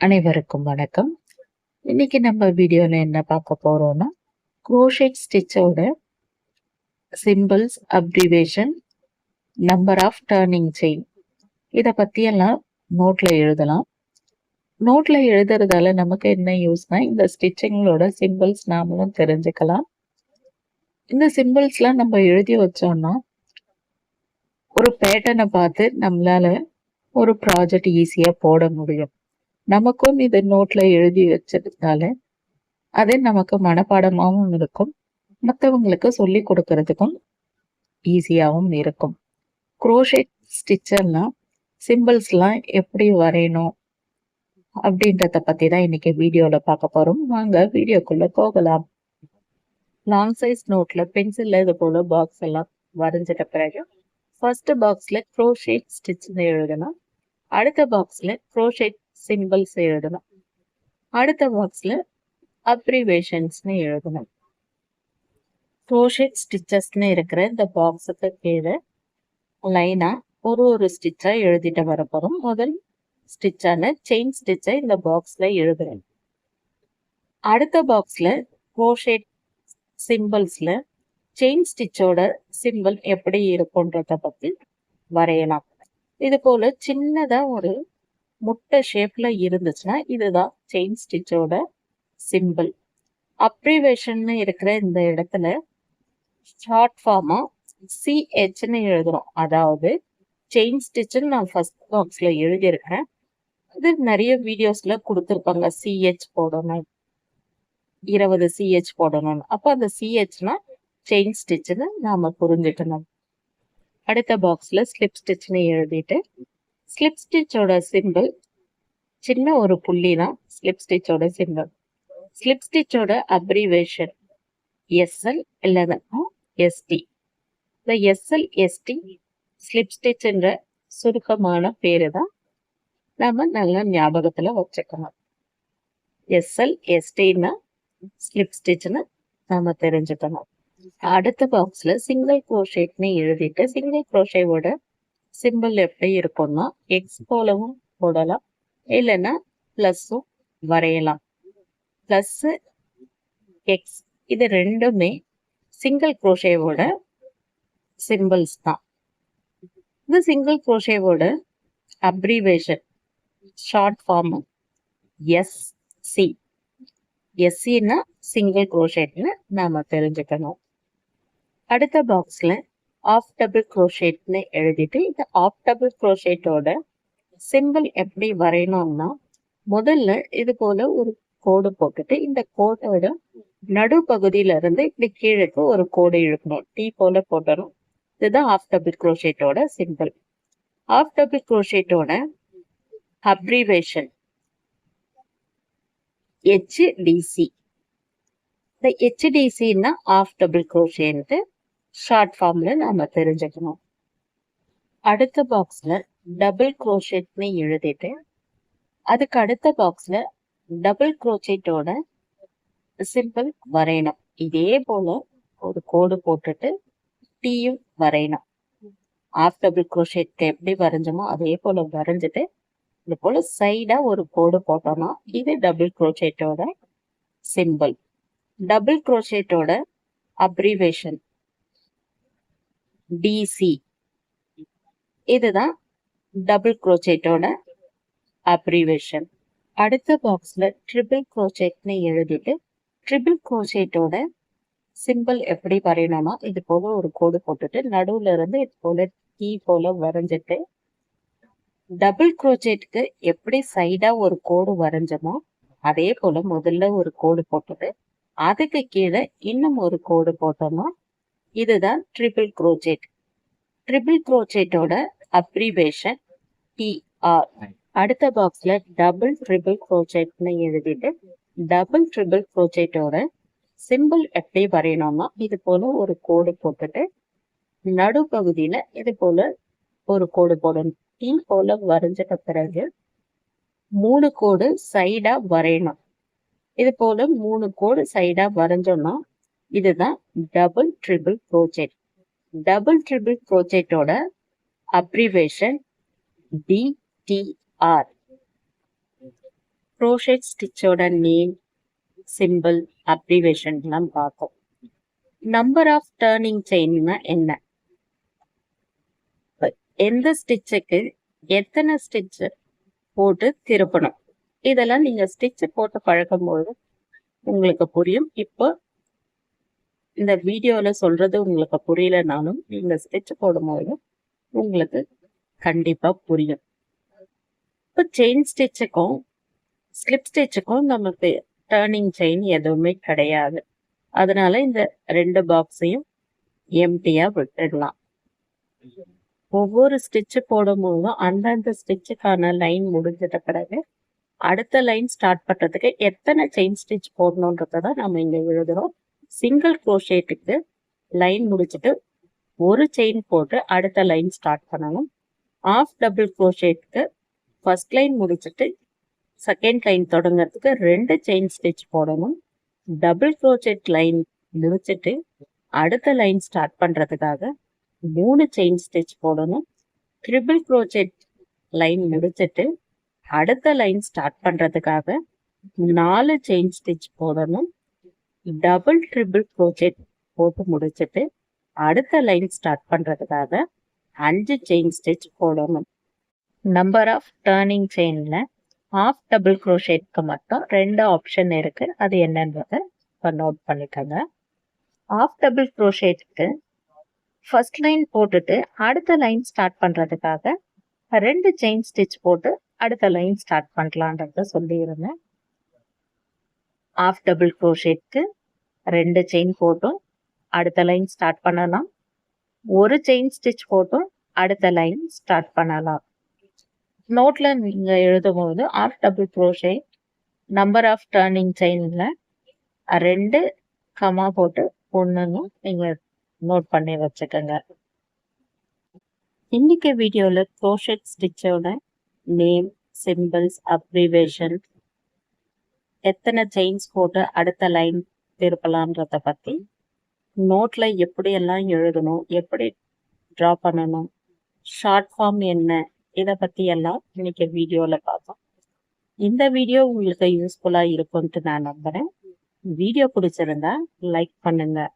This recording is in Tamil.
அனைவருக்கும் வணக்கம். இன்னைக்கு நம்ம வீடியோவில் என்ன பார்க்க போகிறோம்னா crochet ஸ்டிச்சோட symbols abbreviation number of turning chain இதை பற்றியெல்லாம் நோட்டில் எழுதலாம். நோட்டில் எழுதுறதால நமக்கு என்ன யூஸ்னா இந்த ஸ்டிச்சிங்களோட சிம்பிள்ஸ் நாமளும் தெரிஞ்சுக்கலாம். இந்த சிம்பிள்ஸ்லாம் நம்ம எழுதி வச்சோம்னா ஒரு பேட்டர்னை பார்த்து நம்மளால ஒரு ப்ராஜெக்ட் ஈஸியாக போட முடியும். நமக்கும் இது நோட்ல எழுதி வச்சதுனால அது நமக்கு மனப்பாடமாகவும் இருக்கும். மற்றவங்களுக்கு சொல்லி கொடுக்கறதுக்கும் ஈஸியாகவும் இருக்கும். குரோஷெட் ஸ்டிச்சர்லாம் சிம்பிள்ஸ்லாம் எப்படி வரையணும் அப்படின்றத பற்றி தான் இன்னைக்கு வீடியோவில் பார்க்க போகிறோம் வாங்க வீடியோக்குள்ளே போகலாம். லாங் சைஸ் நோட்டில் பென்சிலில் இது போல் பாக்ஸ் எல்லாம் வரைஞ்சிட்ட பிறகு ஃபர்ஸ்ட் பாக்ஸில் க்ரோஷேட் ஸ்டிச்னு எழுதணும் அடுத்த பாக்ஸில் க்ரோஷேட் சிம்பிள்ஸ் எழுதணும். அடுத்த பாக்ஸ்ல அப்ரிவேஷன்ஸ்னு எழுதணும். க்ரோஷேட் ஸ்டிச்சஸ்னு இருக்கிற இந்த பாக்ஸுக்கு கீழே லைனா ஒரு ஒரு ஸ்டிச்சா எழுதிட்டு வர முதல் ஸ்டிச்சான செயின் ஸ்டிச்சை இந்த பாக்ஸ்ல எழுதுறேன் அடுத்த பாக்ஸ்ல க்ரோஷேட் சிம்பிள்ஸில் செயின் ஸ்டிச்சோட சிம்பிள் எப்படி இருக்கும்ன்றத பத்தி வரையலாம். இது போல சின்னதா ஒரு முட்டை ஷேப்பில் இருந்துச்சுன்னா இதுதான் செயின் ஸ்டிச்சோட சிம்பிள் அப்ரிவேஷன் இருக்கிற இந்த இடத்துல ஷார்ட் ஃபார்மாக சிஹெச்னு எழுதுறோம். அதாவது செயின் ஸ்டிச்சுன்னு நான் ஃபர்ஸ்ட் பாக்ஸில் எழுதியிருக்கேன் இது நிறைய வீடியோஸில் கொடுத்துருப்பாங்க சிஹெச் போடணும். இருபது சிஹெச் போடணும்னு. அப்போ அந்த சிஹெச்னா செயின் ஸ்டிச்சுன்னு நாம் புரிஞ்சுக்கணும். அடுத்த பாக்ஸில் ஸ்லிப் ஸ்டிச்னு எழுதிட்டு ஸ்லிப் ஸ்டிச்சோட சிம்பிள் சின்ன ஒரு புள்ளி தான் ஸ்லிப் ஸ்டிச்சோட சிம்பிள் ஸ்லிப் ஸ்டிச்சோட அப்ரிவேஷன் எஸ்எல் இல்லைன்னா எஸ்டி இந்த எஸ்எல் எஸ்டி ஸ்லிப் ஸ்டிச்ன்ற சுருக்கமான பேரு தான் நம்ம நல்லா ஞாபகத்தில் வச்சுக்கணும். எஸ்எல் எஸ்டின்னா ஸ்லிப் ஸ்டிச்னு நம்ம தெரிஞ்சுக்கணும். அடுத்த பாக்ஸில் சிங்கிள் க்ரோஷேட்னு எழுதிட்டு சிங்கிள் க்ரோஷேவோட சிம்பிள் எப்படி இருக்கும்னா எக்ஸ் போலவும் போடலாம். இல்லைன்னா ப்ளஸ்ஸும் வரையலாம். ப்ளஸ்ஸு எக்ஸ் இது ரெண்டுமே சிங்கிள் க்ரோஷேவோட சிம்பிள்ஸ் தான். இந்த சிங்கிள் குரோஷேவோட அப்ரிவேஷன் ஷார்ட் ஃபார்ம் எஸ்சி எஸ்சின்னா சிங்கிள் குரோஷேட்னு நாம் தெரிஞ்சுக்கணும். அடுத்த பாக்ஸில் ஆஃப் டபுள் க்ரோஷேட்னு எழுதிட்டு இந்த ஆஃப் டபுள் க்ரோஷேட்டோட சிம்பிள் எப்படி வரையணும்னா முதல்ல இது போல ஒரு கோடு போட்டுட்டு இந்த கோட்டோட நடுப்பகுதியில இருந்து இப்படி கீழேக்கு ஒரு கோடு இழுக்கணும். டீ போல போட்டணும். இதுதான் ஆஃப் டபுள் க்ரோஷேட்டோட சிம்பிள் ஆஃப் டபுள் க்ரோஷேட்டோட அப்ரிவேஷன் ஹெச்டிசி இந்த ஹெச்டிசின்னா ஆஃப் டபுள் க்ரோஷேன்ட்டு ஷார்ட் ஃபார்ம்ல நாம தெரிஞ்சுக்கணும். அடுத்த பாக்ஸ்ல டபுள் க்ரோஷேட்னு எழுதிட்டு அதுக்கு அடுத்த பாக்ஸ்ல டபுள் க்ரோஷேட்டோட சிம்பிள் வரையணும். இதே போல ஒரு கோடு போட்டுட்டு டீயும் வரையணும். ஆஃப் டபுள் க்ரோஷேட்க்கு எப்படி வரைஞ்சோமோ அதே போல வரைஞ்சிட்டு இது போல சைடா ஒரு கோடு போட்டோம்னா இது டபுள் க்ரோஷேட்டோட சிம்பிள் டபுள் க்ரோஷேட்டோட அப்ரிவேஷன் டிசி இதுதான் டபுள் குரோச்சேட்டோட அப்ரிவேஷன் அடுத்த பாக்ஸில் ட்ரிபிள் குரோச்சேட்னு எழுதிட்டு ட்ரிபிள் குரோச்சேட்டோட சிம்பிள் எப்படி வரையணும்னா இது போல ஒரு கோடு போட்டுட்டு நடுவில் இருந்து இது போல டீ போல வரைஞ்சிட்டு டபுள் குரோச்சேட்டுக்கு எப்படி சைடாக ஒரு கோடு வரைஞ்சோமோ அதே போல் முதல்ல ஒரு கோடு போட்டுட்டு அதுக்கு கீழே இன்னும் ஒரு கோடு போட்டோம்னா இதுதான் ட்ரிபிள் க்ரோச்சேட் ட்ரிபிள் க்ரோச்சேட்டோட அப்ரிவேஷன் டிஆர் அடுத்த பாக்ஸ்ல டபுள் ட்ரிபிள் க்ரோச்சேட்னு எழுதிட்டு டபுள் ட்ரிபிள் க்ரோச்சேட்டோட சிம்பிள் எப்படி வரையணும்னா இது போல ஒரு கோடு போட்டுட்டு நடுப்பகுதியில இது போல ஒரு கோடு போடணும். டீ போல வரைஞ்சிட்ட பிறகு மூணு கோடு சைடா வரையணும். இது போல மூணு கோடு சைடா வரைஞ்சோம்னா இதுதான் double triple crochet double triple க்ரோச்சேட்டோட abbreviation DTR crochet ஸ்டிச்சோட நேம் சிம்பிள் அப்ரிவேஷன்லாம் பார்த்தோம் நம்பர் ஆஃப் டேர்னிங் செயின்னா என்ன? எந்த ஸ்டிச்சுக்கு எத்தனை ஸ்டிச்சு போட்டு திருப்பணும்? இதெல்லாம் நீங்கள் ஸ்டிச்சு போட்டு பழகும்போது உங்களுக்கு புரியும். இப்போ இந்த வீடியோல சொல்றது உங்களுக்கு புரியலனாலும் நீங்க ஸ்டிச் போடும்போது உங்களுக்கு கண்டிப்பா புரியும். இப்போ செயின் ஸ்டிச்சுக்கும் ஸ்லிப் ஸ்டிச்சுக்கும் நமக்கு டேர்னிங் செயின் எதுவுமே கிடையாது. அதனால இந்த ரெண்டு பாக்ஸையும் எம்டியா விட்டுடலாம். ஒவ்வொரு ஸ்டிச்சு போடும்போதும் அந்தந்த ஸ்டிச்சுக்கான லைன் முடிஞ்சிட்ட பிறகு அடுத்த லைன் ஸ்டார்ட் பண்றதுக்கு எத்தனை செயின் ஸ்டிச் போடணுன்றத தான் நம்ம இங்க எழுதுறோம். சிங்கிள் குரோஷேட்டுக்கு லைன் முடிச்சுட்டு ஒரு செயின் போட்டு அடுத்த லைன் ஸ்டார்ட் பண்ணணும். ஆஃப் டபுள் குரோஷேட்டுக்கு ஃபர்ஸ்ட் லைன் முடிச்சுட்டு செகண்ட் லைன் தொடங்குறதுக்கு ரெண்டு செயின் ஸ்டிச் போடணும். டபுள் குரோஷேட் லைன் முடிச்சுட்டு அடுத்த லைன் ஸ்டார்ட் பண்ணுறதுக்காக மூணு செயின் ஸ்டிச் போடணும். ட்ரிபிள் குரோஷேட் லைன் முடிச்சுட்டு அடுத்த லைன் ஸ்டார்ட் பண்ணுறதுக்காக நாலு செயின் ஸ்டிச் போடணும். டபுள் ட்ரிபிள் குரோஷேட் போட்டு முடிச்சுட்டு அடுத்த லைன் ஸ்டார்ட் பண்ணுறதுக்காக அஞ்சு செயின் ஸ்டிச் போடணும். நம்பர் ஆஃப் டேர்னிங் செயின்ல ஆஃப் டபுள் குரோஷேட்க்கு மட்டும் ரெண்டு ஆப்ஷன் இருக்குது அது என்னன்றதை இப்போ நோட் பண்ணிக்கோங்க. ஆஃப் டபுள் குரோஷேட்க்கு ஃபர்ஸ்ட் லைன் போட்டுட்டு அடுத்த லைன் ஸ்டார்ட் பண்ணுறதுக்காக ரெண்டு செயின் ஸ்டிச் போட்டு அடுத்த லைன் ஸ்டார்ட் பண்ணலான்றத சொல்லியிருந்தேன் ஆஃப் டபுள் குரோஷேட்க்கு ரெண்டு செயின் போட்டும். அடுத்த லைன் ஸ்டார்ட் பண்ணலாம். ஒரு செயின் ஸ்டிச் போட்டும். அடுத்த லைன் ஸ்டார்ட் பண்ணலாம். நோட்ல நீங்க எழுதும்போது half double crochet number of turning செயின்ல ரெண்டு கமா போட்டு ஒன்றுன்னு நீங்கள் நோட் பண்ணி வச்சுக்கோங்க. இன்னைக்கு வீடியோவில் க்ரோஷெட் ஸ்டிச்சோட நேம் சிம்பிள்ஸ் அப்ரிவேஷன் எத்தனை செயின்ஸ் போட்டு அடுத்த லைன் திருப்பலான்றத பற்றி நோட்டில் எப்படியெல்லாம் எழுதணும் எப்படி ட்ரா பண்ணணும் ஷார்ட் ஃபார்ம் என்ன இதை பற்றி எல்லாம் இன்னைக்கு வீடியோவில் பார்த்தோம் இந்த வீடியோ உங்களுக்கு யூஸ்ஃபுல்லாக இருக்கும்ட்டு நான் நம்புகிறேன் வீடியோ பிடிச்சிருந்தா லைக் பண்ணுங்கள்